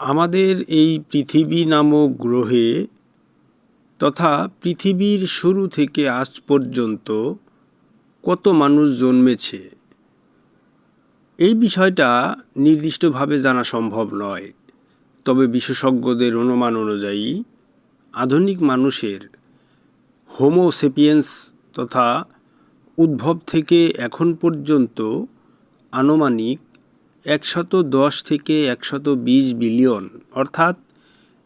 আমাদের এই পৃথিবী নামক গ্রহে তথা পৃথিবীর শুরু থেকে আজ পর্যন্ত কত মানুষ জন্মেছে, এই বিষয়টা নির্দিষ্টভাবে জানা সম্ভব নয়। তবে বিশেষজ্ঞদের অনুমান অনুযায়ী, আধুনিক মানুষের হোমোসেপিয়েন্স তথা উদ্ভব থেকে এখন পর্যন্ত আনুমানিক একশত দশ থেকে একশত বিশ বিলিয়ন, অর্থাৎ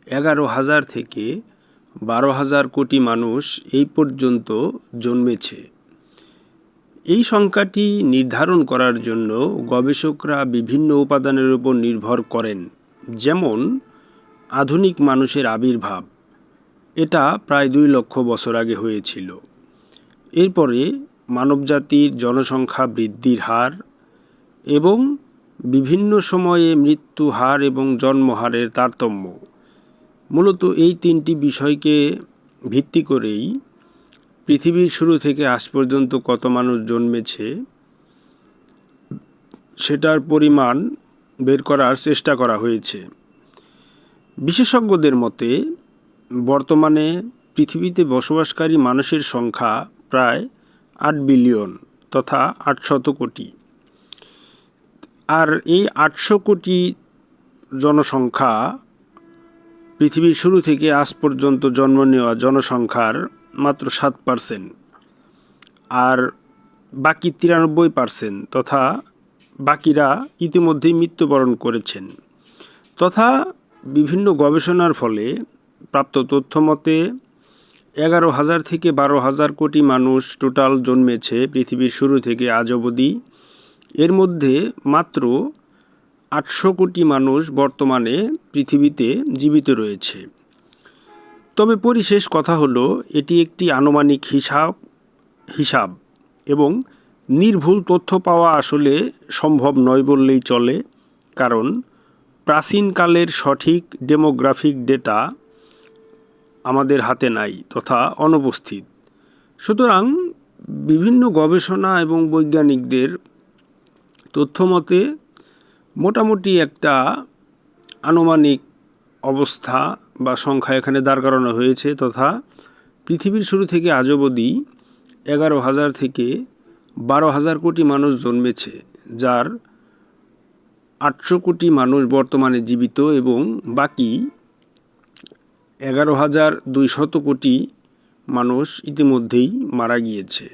এগারো হাজার থেকে বারো হাজার কোটি মানুষ এই পর্যন্ত জন্মেছে। এই সংখ্যাটি নির্ধারণ করার জন্য গবেষকরা বিভিন্ন উপাদানের উপর নির্ভর করেন, যেমন আধুনিক মানুষের আবির্ভাব। এটা প্রায় দুই লক্ষ বছর আগে হয়েছিল। এরপরে মানবজাতির জনসংখ্যা বৃদ্ধির হার এবং বিভিন্ন সময়ে মৃত্যু, হার এবং জন্মহারের তারতম্য। মূলত এই তিনটি বিষয়কে ভিত্তি করেই পৃথিবীর শুরু থেকে আজ পর্যন্ত কত মানুষ জন্মেছে, সেটার পরিমাণ বের করার চেষ্টা করা হয়েছে। বিশেষজ্ঞদের মতে, বর্তমানে পৃথিবীতে বসবাসকারী মানুষের সংখ্যা প্রায় আট বিলিয়ন তথা আটশত কোটি। আর এই আটশো কোটি জনসংখ্যা পৃথিবীর শুরু থেকে আজ পর্যন্ত জন্ম নেওয়া জনসংখ্যার মাত্র সাত পার্সেন্ট আর বাকি তিরানব্বই পার্সেন্ট তথা বাকিরা ইতিমধ্যেই মৃত্যুবরণ করেছেন তথা বিভিন্ন গবেষণার ফলে প্রাপ্ত তথ্য মতে এগারো হাজার থেকে বারো হাজার কোটি মানুষ টোটাল জন্মেছে পৃথিবীর শুরু থেকে আজ অবধি। এর মধ্যে মাত্র আটশো কোটি মানুষ বর্তমানে পৃথিবীতে জীবিত রয়েছে। তবে পরিশেষ কথা হলো, এটি একটি আনুমানিক হিসাব হিসাব এবং নির্ভুল তথ্য পাওয়া আসলে সম্ভব নয় বললেই চলে, কারণ প্রাচীনকালের সঠিক ডেমোগ্রাফিক ডেটা আমাদের হাতে নাই তথা অনুপস্থিত। সুতরাং বিভিন্ন গবেষণা এবং বৈজ্ঞানিকদের তথ্যমতে, মোটামুটি একটা আনুমানিক অবস্থা বা সংখ্যা এখানে দাঁড় করানো হয়েছে তথা পৃথিবীর শুরু থেকে আজ অবধি এগারো হাজার থেকে বারো হাজার কোটি মানুষ জন্মেছে, যার আটশো কোটি মানুষ বর্তমানে জীবিত এবং বাকি এগারো হাজার দুইশত কোটি মানুষ ইতিমধ্যেই মারা গিয়েছে।